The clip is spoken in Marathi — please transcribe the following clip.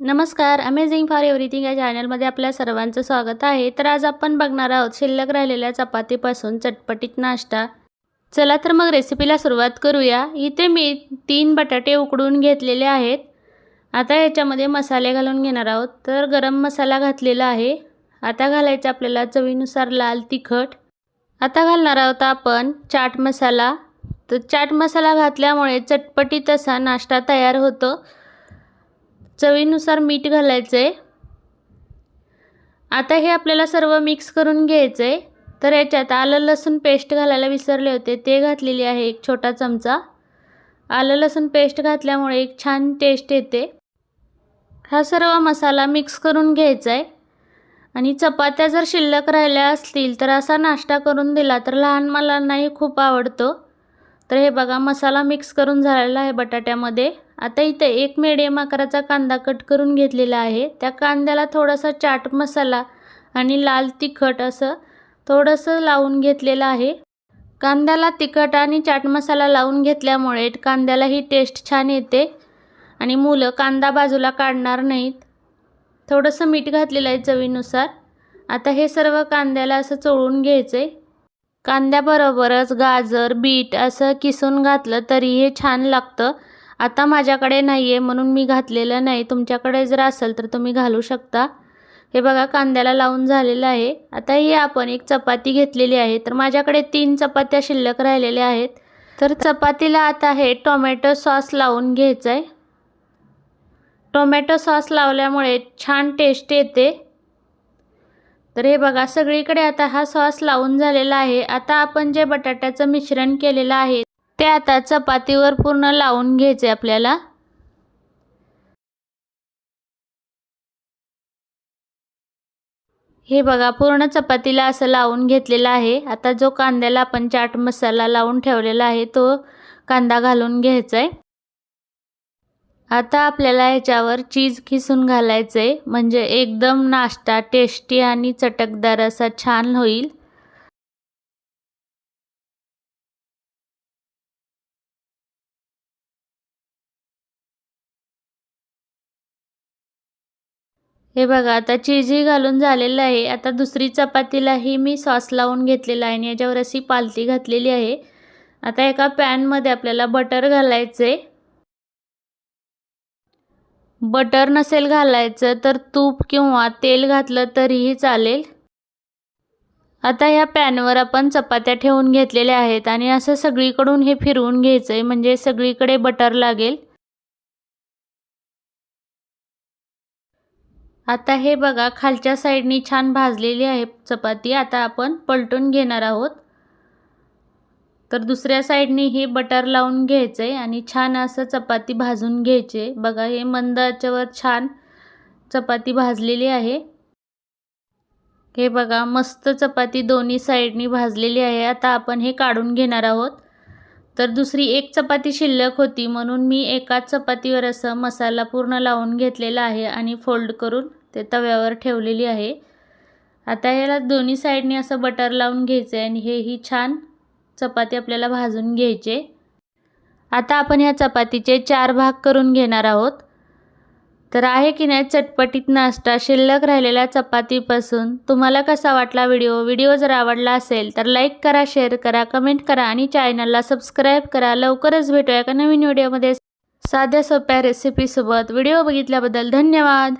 नमस्कार अमेझिंग फॉर एव्हरीथिंग या चॅनलमध्ये आपल्या सर्वांचं स्वागत आहे. तर आज आपण बघणार आहोत शिल्लक राहिलेल्या चपातीपासून चटपटीत नाश्ता. चला तर मग रेसिपीला सुरुवात करूया. इथे मी तीन बटाटे उकडून घेतलेले आहेत. आता याच्यामध्ये मसाले घालून घेणार आहोत. तर गरम मसाला घातलेला आहे. आता घालायचं आपल्याला चवीनुसार लाल तिखट. आता घालणार आहोत आपण चाट मसाला. तर चाट मसाला घातल्यामुळे चटपटीत असा नाश्ता तयार होतो. चवीनुसार मीठ घालायचं आहे आता हे आपल्याला सर्व मिक्स करून घ्यायचं आहे तर याच्यात आलं लसूण पेस्ट घालायला विसरले होते. ते घातलेली आहे एक छोटा चमचा. आलं लसूण पेस्ट घातल्यामुळे एक छान टेस्ट येते. हा सर्व मसाला मिक्स करून घ्यायचा आहे आणि चपात्या जर शिल्लक राहिल्या असतील तर असा नाश्ता करून दिला तर लहान मुलांनाही खूप आवडतो. तर हे बघा मसाला मिक्स करून झालेला आहे बटाट्यामध्ये. आता इथं एक मीडियम आकाराचा कांदा कट करून घेतलेला आहे. त्या कांद्याला थोडासा चाट मसाला आणि लाल तिखट असं थोडंसं लावून घेतलेलं आहे. कांद्याला तिखट आणि चाट मसाला लावून घेतल्यामुळे कांद्याला ही टेस्ट छान येते आणि मुलं कांदा बाजूला काढणार नाहीत. थोडंसं मीठ घातलेलं आहे चवीनुसार. आता हे सर्व कांद्याला असं चोळून घ्यायचं आहे कांद्याबरोबरच गाजर बीट असं किसून घातलं तरी हे छान लागतं. आता माझ्याकडे नाही आहे म्हणून मी घातलेलं नाही. तुमच्याकडे जर असेल तर तुम्ही घालू शकता. हे बघा कांद्याला लावून झालेलं आहे. आता ही आपण एक चपाती घेतलेली आहे. तर माझ्याकडे तीन चपात्या शिल्लक राहिलेल्या आहेत. तर चपातीला आता हे टोमॅटो सॉस लावून घ्यायचं आहे टोमॅटो सॉस लावल्यामुळे छान टेस्ट येते. तर हे बघा सगळीकडे आता हा सॉस लावून झालेला आहे. आता आपण जे बटाट्याचं मिश्रण केलेलं आहे ते आता चपातीवर पूर्ण लावून घ्यायचे आपल्याला. हे बघा पूर्ण चपातीला असं लावून घेतलेलं आहे. आता जो कांद्याला आपण चाट मसाला लावून ठेवलेला आहे तो कांदा घालून घ्यायचा आहे आता आपल्याला ह्याच्यावर चीज खिसून घालायचं आहे म्हणजे एकदम नाश्ता टेस्टी आणि चटकदार असा छान होईल. हे बघा आता चीजही घालून झालेलं आहे. आता दुसरी चपातीलाही मी सॉस लावून घेतलेला आहे आणि याच्यावर अशी पालती घातलेली आहे. आता एका पॅनमध्ये आपल्याला बटर घालायचं. आहे बटर नसेल घालायचं तर तूप किंवा तेल घातलं तरीही चालेल. आता ह्या पॅनवर आपण चपात्या ठेवून घेतलेल्या आहेत आणि असं सगळीकडून हे फिरवून घ्यायचं आहे म्हणजे सगळीकडे बटर लागेल. आता हे बघा खालच्या साईडनी छान भाजलेली आहे चपाती. आता आपण पलटून घेणार आहोत. तर दुसऱ्या साईडनी हे बटर लावून घ्यायचं आहे आणि छान असं चपाती भाजून घ्यायचे. बघा हे मंदाच्यावर छान चपाती भाजलेली आहे. हे बघा मस्त चपाती दोन्ही साईडनी भाजलेली आहे. आता आपण हे काढून घेणार आहोत. तर दुसरी एक चपाती शिल्लक होती म्हणून मी एकाच चपातीवर असं मसाला पूर्ण लावून घेतलेला आहे आणि फोल्ड करून ते तव्यावर ठेवलेली आहे. आता ह्याला दोन्ही साईडने असं बटर लावून घ्यायचं आहे आणि हे ही छान चपाती आपल्याला भाजून घ्यायचे. आता आपण ह्या चपातीचे चार भाग करून घेणार आहोत. तर आहे की नाही चटपटीत नाश्ता शिल्लक राहिलेल्या चपातीपासून. तुम्हाला कसा वाटला व्हिडिओ? व्हिडिओ जर आवडला असेल तर लाईक करा शेअर करा कमेंट करा आणि चॅनलला सबस्क्राईब करा. लवकरच भेटूया एका नवीन व्हिडिओमध्ये. साध्या सोप्या रेसिपीसोबत. व्हिडिओ बघितल्याबद्दल धन्यवाद.